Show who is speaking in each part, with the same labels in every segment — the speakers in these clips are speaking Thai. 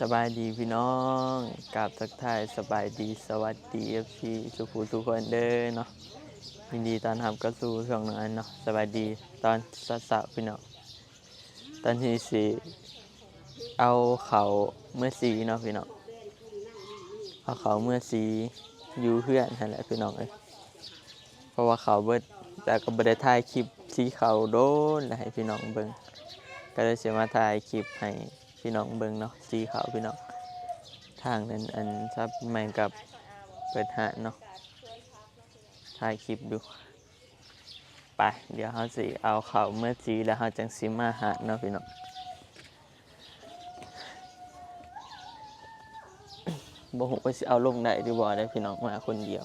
Speaker 1: สบายดีพี่น้องกราบทักทายสบายดีสวัสดีเอฟซีสุภูทุกคนเด้อเนาะยินดีตอนรับเข้าสู่ช่องน้นเนาะสบายดีตอนสาวๆพี่น้องตอนที่สี่เอาเขาเมื่อสีเนาะพี่น้องเอาเขาเมื่อสีอยู่เพื่อนนั่นแหละพี่น้องเอ้ยเพราะว่าเขาเบิดแต่ก็บ่ได้ถ่ายคลิปสีเขาโดนแล้วให้พี่น้องเบิ่งก็เลยสิมาถ่ายคลิปให้ พี่น้องเบิงเนาะสีเขาพี่น้องทางนั้นอันซับแมงกับเปิดหาเนาะถ่ายคลิปดูไปเดี๋ยวเขาสิเอาเขาเมื่อสีแล้วเขาจังสิมาหาเนาะพี่น้องบ่ฮู้ว่าสิเอาลงได้หรือบ่ได้พี่น้องมาคนเดียว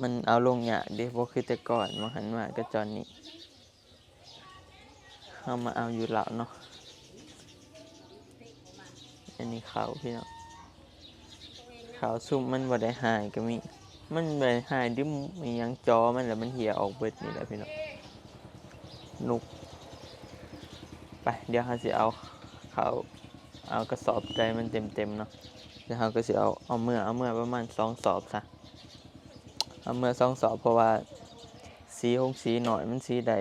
Speaker 1: มันเอาลงยากเด้บ่คือแต่ก่อนมาหันมาก็จอนนี้เฮามาเอาอยู่แล้วเนาะ อันนี้เขาพี่น้องเขาซุ่มมันบ่ได้หายก็มี มันบ่ได้หายดิมมียังจอมันแล้วมันเหี่ยออกเบิดนี่แหละพี่น้องนุก ไปเดี๋ยวเฮาสิเอาเขาเอากระสอบใจมันเต็มๆเนาะเดี๋ยวเราก็สิเอาเอาเมื่อเอาเมื่อประมาณสองสอบซะเอาเมื่อสองสอบเพราะว่าสีหงสีหน่อยมันสีใด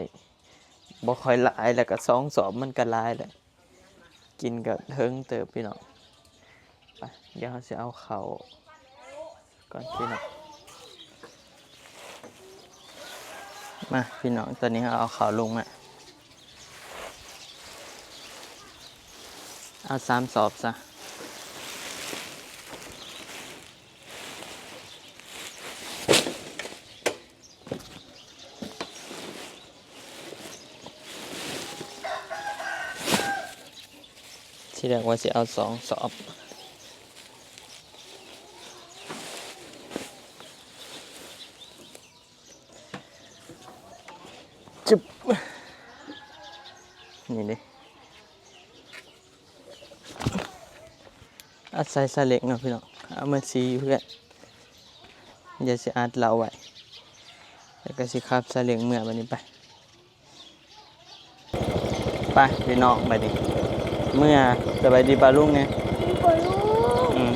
Speaker 1: บ่ค่อยลายแล้วก็สองสอบมันก็ลายแหละกินก็เทิงเติบพี่น้อง ไปเดี๋ยวเราสิเอาเขาก่อนพี่น้องมาพี่น้องตอนนี้เราเอาเขาลงมาเอาสามสอบซะที่แรกว่าจะเอาสองสอบ อาศัยซาเล็กเนาะพี่น้องเอามาซีเพื่อนอย่าสิอัดเราไว้แล้วก็สิขับซาเล็กเมื่อวันนี้ไป ไปพี่น้องไปดิเมื่อสบายดีปลาลุงเนี่ย
Speaker 2: บอลู
Speaker 1: อืม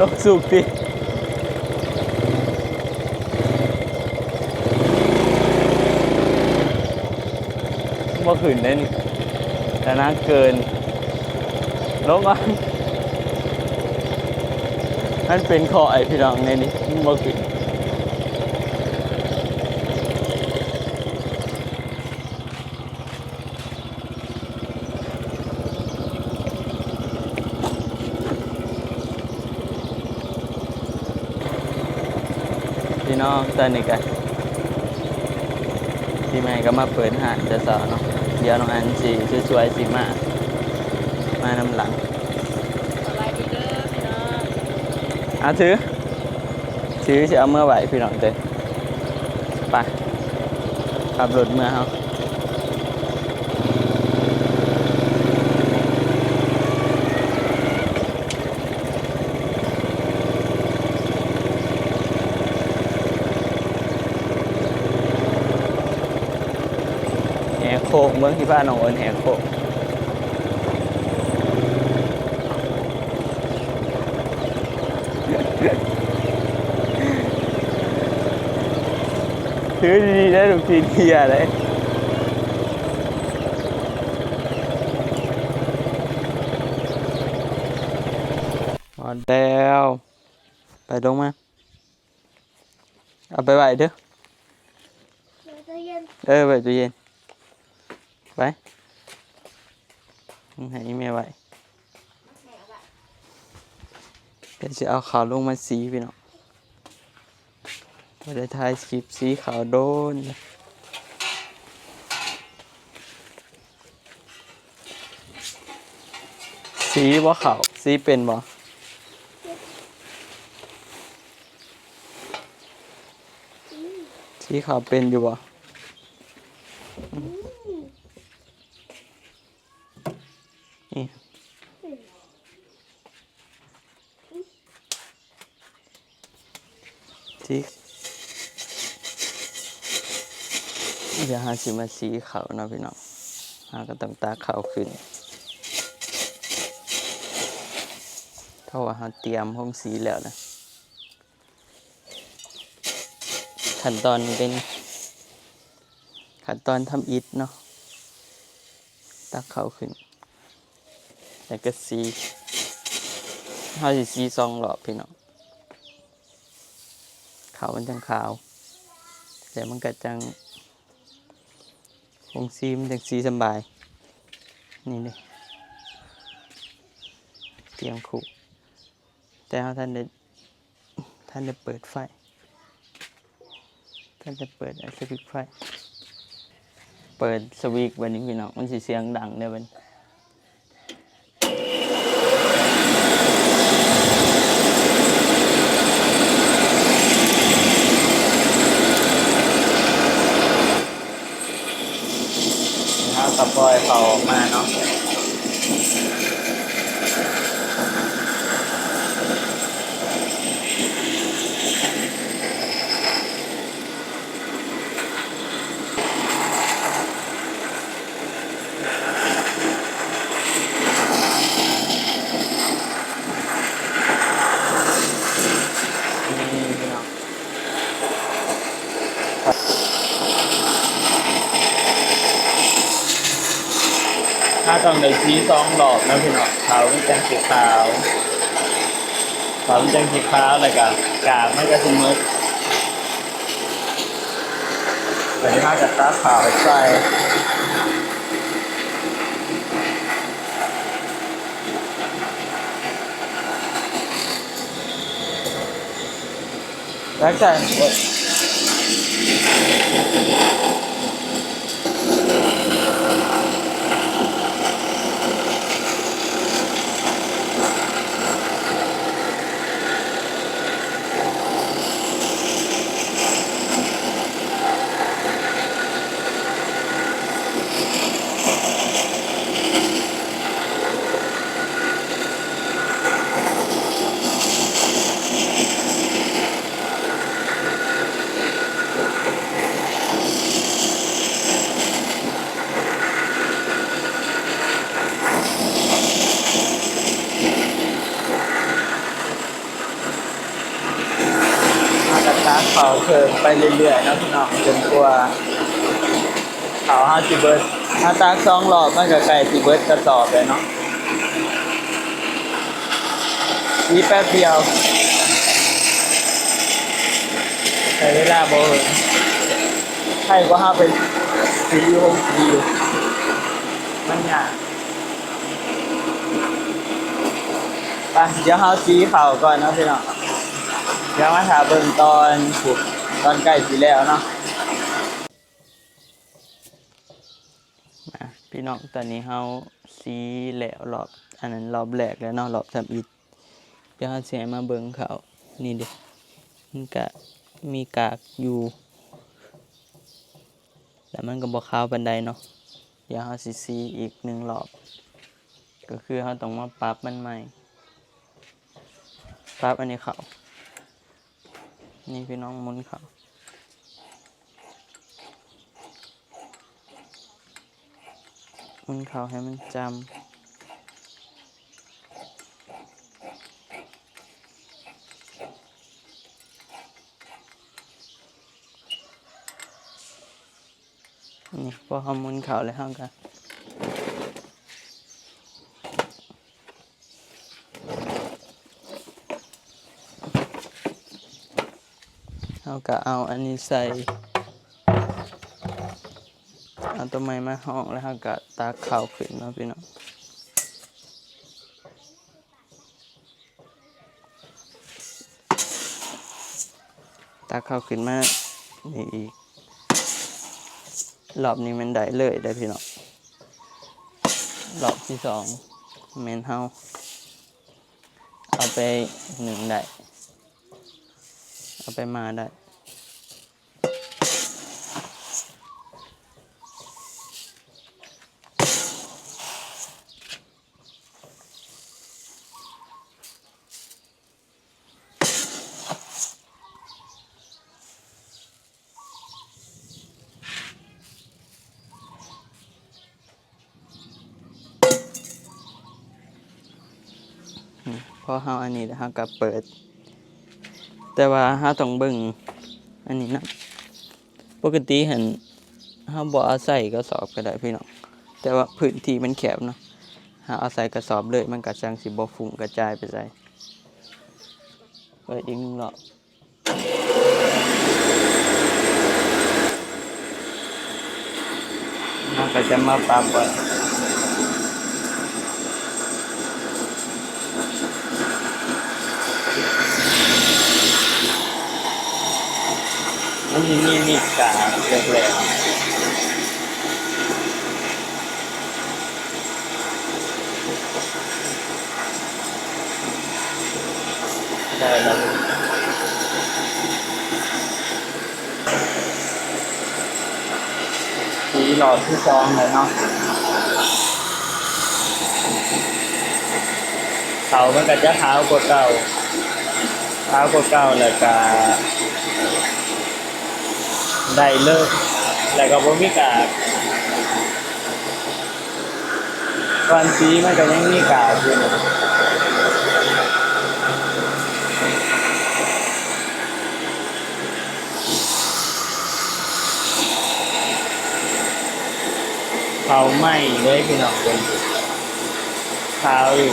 Speaker 1: ลกสุกดิ บ่ขึ้นได้นแต่น่าเกินลงอะมันเป็นคอไอพี่น้องในนี้มันบ่ขึ้นพี่น้องตอนนี้กันพี่ใหม่ก็มาเปิดหางจะสอนเนาะ เดี๋ยวน้องอันสีสวยๆสีมา มานำหลัง
Speaker 2: สบายดีเด้อพี่น้อง
Speaker 1: เอาถือ ถือจะเอาเมื่อไหวพี่น้องเต้ไปขับรถเมื่อเขาแห กโคกเมืองที่บ้านน้องเอิญแหกโคกถือดีๆได้ทุกทีเทียเลยหมดแล้วไปลงมา เอาไปไหวเด้อ
Speaker 2: เดี๋ยวจะเย็น
Speaker 1: เออไปตู้เย็น ไปให้แม่ไว้เดี๋ยวจะเอาขาวลงมาสีพี่น้องไม่ได้ถ่ายคลิปสีขาวโดนสีบ่ขาวสีเป็นบ่สีขาวเป็นอยู่บ่ สีเดี๋ยวหาสิมาสีเขานะพี่น้องหาก็ต้องตากเขาขึ้นเพราะว่าเราเตรียมห้องสีแล้วนะขั้นตอนเป็นขั้นตอนทำอิฐเนาะตักเขาขึ้น แล้วก็สีเขาสิสีซองหลอพี่น้อง ขาวมันจังขาว แต่มันก็จังคงสีมันจังสีสบาย นี่เลยเตียมขู่แต่เขาท่านได้ท่านได้เปิดไฟ ท่านจะเปิดสวิตช์ไฟ เปิดสวิตวันนี้พี่น้องมันสิเสียงดังเด้อวันถ้าตะปล่ อยเขาออกมาเนาะนี่พี่น้อง ถ้าต้องได้ชี้ สองหลอกนะพี่น้องขาวมันจังสีขาวขาวมันจังสีขาวแล้วก็กาบไม่กระสุนมึกแต่ที่มากับตาขาวใส่แล้วแต่โอ๊ย มากับตาขาวเพิ่มไป เรื่อยๆนะพี่น้องจนกว่าขาห้าสิบเบิร์ดถ้าตาสองหลอดมันก็ไก่สิเบิร์ดกระสอบเลยเนาะนี่แป๊บเดียวใช้เวลาบ่เหินให้ก็ห้าเป็นสีหกสีมันยากไปเดี๋ยวเฮาสีเขาก่อนนะพี่น้องเดี๋ยวมาถามเบิ่งตอนผูก ตอนใกล้สีแล้วเนาะมาพี่น้องตอนนี้เฮาสีแล้วรอบอันนั้นรอบแรกแล้วเนาะรอบทำอิฐเดี๋ยวเฮาสิให้มาเบิ่งเขานี่เด้มันก็มีกากอยู่แต่มันก็บ่ขาวปานใดเนาะเดี๋ยวเฮาสิสีอีกหนึ่งรอบ ก็คือเฮาต้องมาปรับมันใหม่ปรับอันนี้เขานี่พี่น้องมุนเขา หมุนเขาให้มันจำนี่พอเขามุนเขาแล้วเขาก็เขาก็เอาอันนี้ใส่ เอาต้นไม้มาห้องแล้วเขาก็ ตาข้าวขึ้นนะพี่น้องตาข้าวขึ้นมานี่อีกรอบนี้มันได้เลยได้พี่น้องรอบที่สองเมนเฮาเอาไปหนึ่งได้ เอาไปมาได้าอันนี้แล้วเฮาก็เปิด แต่ว่าเฮาต้องเบิ่งอันนี้นะปกติเห็นเฮาบ่เอาใส่กระสอบก็ได้พี่น้องแต่ว่าพื้นที่มันแคบเนาะเฮาเอาใส่กระสอบเลยมันก็จังสิบ่ฟุ้งกระจายไปใส่เปิดอีกหนึงรอบเราก็จะมาปรับว้มั นมีมีมีกาเล็กๆได้แล้วสีหลอดที่ซองเลยเนาะเขามันก็จะขากว่าเก่าขากว่าเก่าแล้วก็ ได้เลิกแล้วก็บ่มีกากวันสีมันก็ยังมีกาอยู่เผาไหม้เลยพี่น้องเป็นขาวอยู่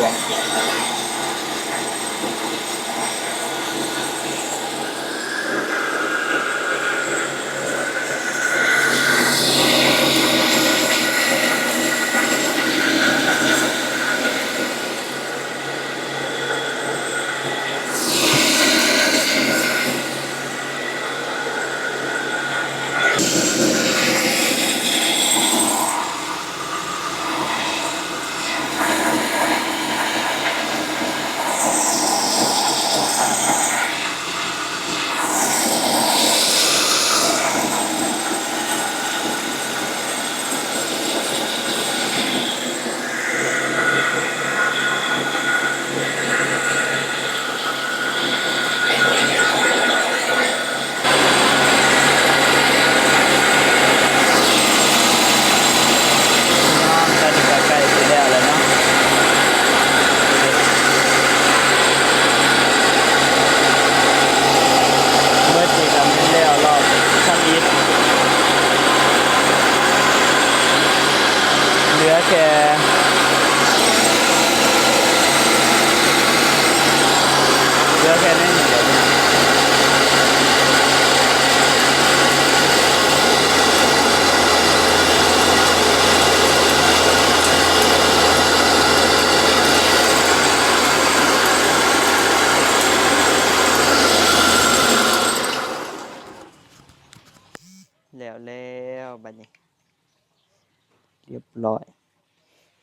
Speaker 1: เรียบร้อย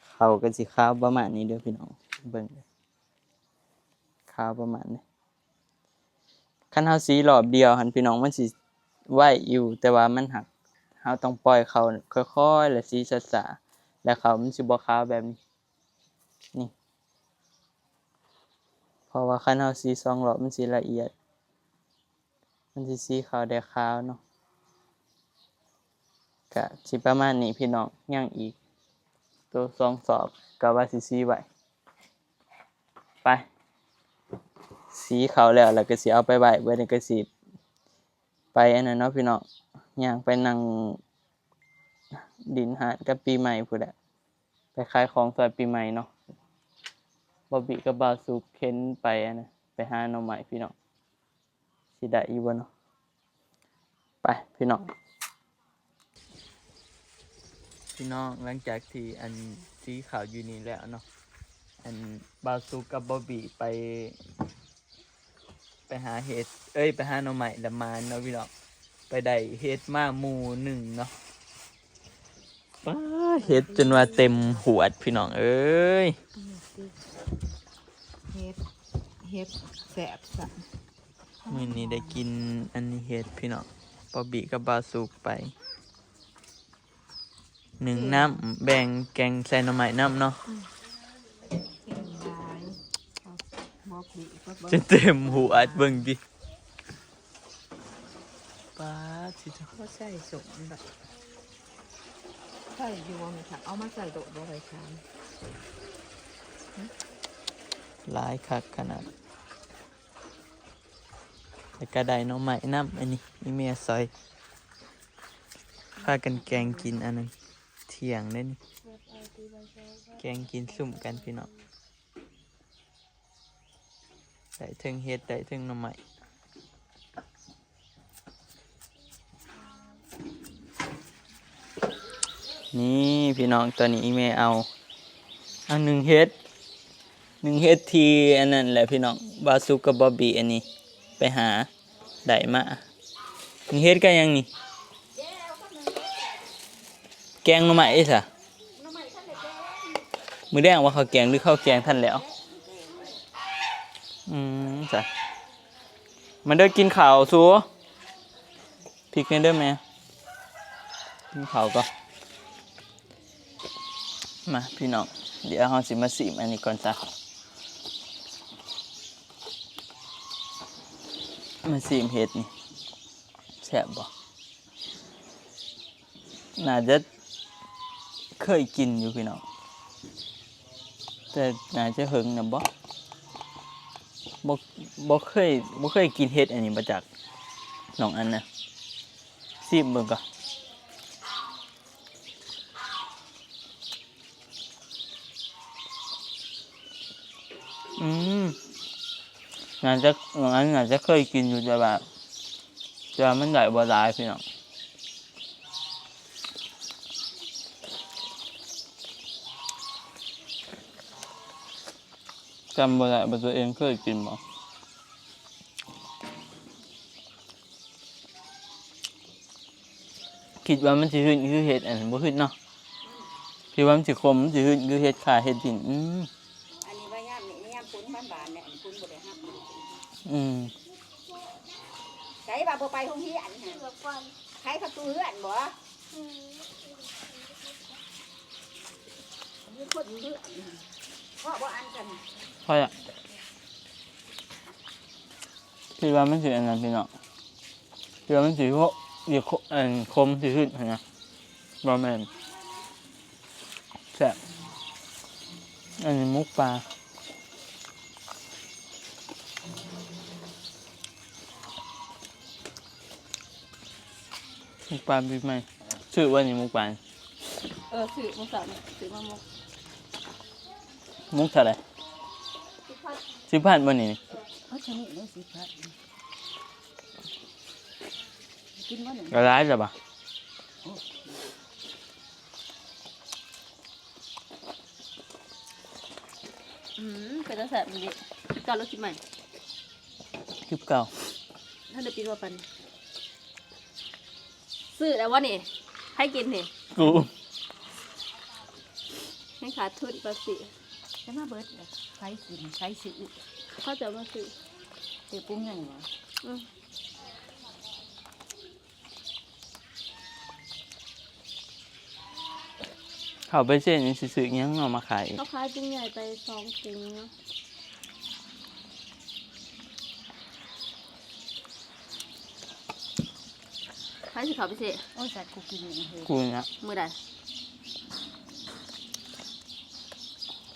Speaker 1: เขากันสิข้าวประมาณนี้เด้อพี่น้องเบิ่งเด้อข้าวประมาณนี้คันเฮาสีรอบเดียวหันพี่น้องมันสิไหวอยู่ แต่ว่ามันหักเฮาต้องปล่อยเขาค่อยๆและสีสะๆแล้วเขามันสิบ่ขาวแบบนี้นี่เพราะว่าคันเฮาสีสองรอบมันสิละเอียด มันสิสีขาวได้ขาวเนาะ ก็สิประมาณนี้พี่น้องยังอีก ตัวสองสอบกับว่าสิซีไว้ไป สีเขาแล้วแล้วก็สิเอาไปไว้เบิ่นี้ก็สิไปอันนั้นเนาะพี่น้องย่างไปนั่งดินหาดกับปีใหม่พุ่นแหละไปขายของซอยปีใหม่เนาะบอบบี้กับบาสุกเข็นไปอันนะไปหาหน่อใหม่พี่น้องสิได้อยู่บ่เนาะไปพี่น้อง พี่น้องหลังจากที่อันสีขาวอยู่นี่แล้วเนาะอันบาซูกับบอบบี้ไป ไปหาเห็ดเอ้ย ไปหาหน่อใหม่ละมานเนาะพี่น้องไปได้เห็ดมาหมู่หนึ่งเนาะว้าเห็ดจนว่าเต็มหวดพี่น้องเอ้ย
Speaker 3: เฮ็ดเฮ็ดแสบสัน
Speaker 1: มื่อนี้ได้กินอันนี้เห็ดพี่น้องบอบบี้กับบาซูไป หนึ่งน้ำแบ่งแกงใส่หน่อใหม่น้ำเนาะ
Speaker 3: เก่งได้เอาบอกดีก็บอก
Speaker 1: จนเต็มหัวเบิ่งดิป้าสิเจ้า
Speaker 3: เขาใส่สมแบบใส่อยู่ว่าไงคะเอามาใส่โดดบ่ไรคะ
Speaker 1: หลายคักขนาดแล้วก็ได้หน้องใหม่น้ำอันนี้มีเมียซอยพากันแกงกินอันนั้นเที่ยงเด้นแกงกินสุ่มกันพี่น้องได้ถึงเฮ็ดได้ถึงหน้องใหม่นี่พี่น้องตัวนี้แม่เอาเอาหนึ่งเฮ็ดหนึ่งเฮ็ดทีอันนั้นแหละพี่น้องบาซุกับบอบบี้อันนี้ ไปหาได้มาหนึ่งเฮ็ดก็ยังนี่ แกงหน่อไม้เอ้สะมือแดงว่าเขาแกงหรือข้าวแกงท่านแล้ว อืมจ้ะมันเด้อกินข้าวซัวพริกนี่เด้อแม่กินข้าวก็มาพี่น้อง เดี๋ยวเราสิมาสิมอันนี้ก่อนจ้ะมาสิมเห็ดนี่แซ่บบ่น่าจะ เคยกินอยู่พี่น้องแต่น่าจะหึงนะบ่บ่บ่เคยบ่เคยกินเห็ดอันนี้มาจากหนองอันนะสิมเบิ่งก่อนอืมน่าจะหนองานน่าจะเคยกินอยู่แต่แบบจะมันใหญ่บ่หลายพี่น้อง จำบ่ได้ว่าตัวเองเคยกินบ่คิดว่ามันสิขึ้นคือเห็ดอันนั้นบ่ขึ้นเนาะคิดว่ามันสิคมมันสิขึ้นคือเห็ดขาเห็ดดินอืม
Speaker 3: อันนี้ว่ายามนี่ยามปุ้นบ้านบานเนี่ยปุ้นบ่ได้ฮับ
Speaker 1: อืม
Speaker 3: ไก่ว่าบ่ไปห้องเฮียนฮะ
Speaker 2: เกือบก่อน
Speaker 3: ใครประตูเฮือนบ่
Speaker 2: อืม
Speaker 3: มีคนเฮือนเพราะบ่อันกัน
Speaker 1: พอละคิดว่ามันสิอันนั้นพี่น้องคิดว่ามันสิโคเดี๋ยวโคอันคมสิขึ้นหั่นนะบ่แม่นแซ่บอันนี้มุกปลามุกปลาบีบไหมชื่อว่านี่มุกปลา
Speaker 3: เออซื้อมาสั่งซื้อมาหมก
Speaker 1: มุกเท่าไหร่สิบพันบ่นี่
Speaker 3: เอาชนิดนี้สิครับกินบ่หนึ่ง
Speaker 1: ก็ร้ายจ้ะปะ
Speaker 2: อืมเป็นตาแสบมันดิก่อนเราคิดใหม่
Speaker 1: คลิปเก่า
Speaker 2: ถ้าเดือดปีว่าปันซื้อแล้ววะนี่ให้กินนี่
Speaker 1: กู
Speaker 2: ให้ขาดทุนภาษี
Speaker 3: จะมาเบิดเลยใช้กินใช้ซื้อ
Speaker 2: เขาจะมาซื้อ
Speaker 3: ซื้อปรุงหยังบ่
Speaker 2: อืม
Speaker 1: เขาไปเส้นนี่ซื้อๆยังเอามาขายอีก
Speaker 2: เขาขายปรุงใหญ่ไปสองปรุงเนาะให้สิเขาไปสิ
Speaker 3: โอ้ยสัตว์กูกินอย่างเฮ้ย
Speaker 1: กูเนี่ย
Speaker 2: มือใด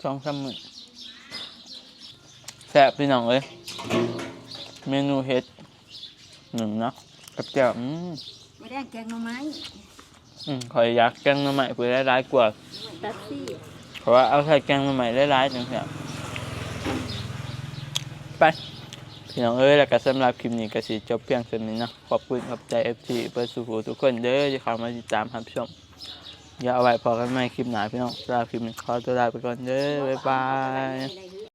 Speaker 1: สองสามหมื่นแซ่บพี่น้องเอ้ยเมนูเฮ็ดหนึ่งเนาะกับแก้วอืม
Speaker 3: ไม่ได้แกงหน่อไม้
Speaker 1: อืมขอยอยากแกงหน่อไม้เพื่อได้ร้ายกว่า
Speaker 2: ตัดซี่
Speaker 1: เพราะว่าเอาใส่แกงหน่อไม้ได้ร้ายจังแซ่บไปพี่น้องเอ้ยแล้วก็สำหรับคลิปนี้ก็สิจบเพียงเท่านี้เนาะขอบคุณขอบใจ FT เปิดสู่หูทุกคนเด้อที่เข้ามาติดตามรับชม อย่าเอาไว้พอกันใหม่คลิปหนาพี่น้องสำหรับคลิปนี้ขอตัวลาไปก่อนเด้อบ๊ายบาย